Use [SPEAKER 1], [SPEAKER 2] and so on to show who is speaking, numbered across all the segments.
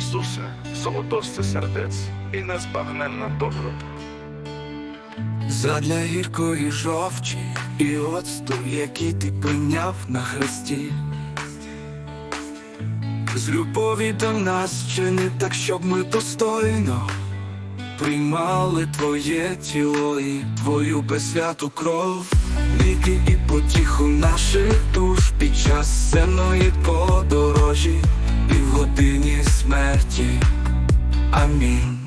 [SPEAKER 1] Ісусе, золотосте сердець і незбагненна доброта.
[SPEAKER 2] Задля гіркої жовчі і оцту, який ти прийняв на хресті. З любові до нас чини так, щоб ми достойно приймали твоє тіло і твою безсвяту кров, ліки і потіху наших душ під час земної подорожі і в годині смерті. Амінь.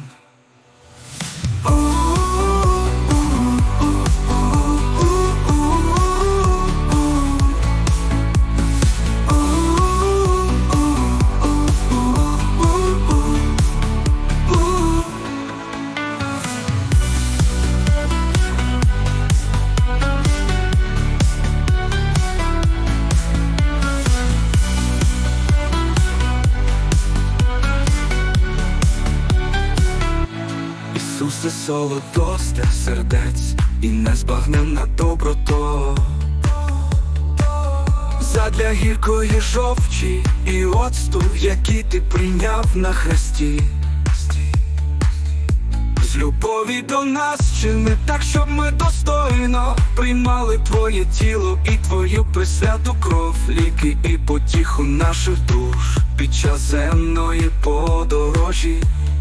[SPEAKER 2] Ісусе солодосте сердець і незбагненна доброто Задля гіркої жовчі і оцту, які ти прийняв на хресті. З любові до нас чини так, щоб ми достойно приймали твоє тіло і твою присвяту кров, ліки і потіху наших душ під час земної подорожі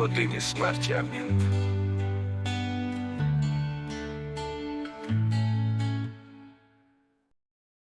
[SPEAKER 1] годині смерті амінь.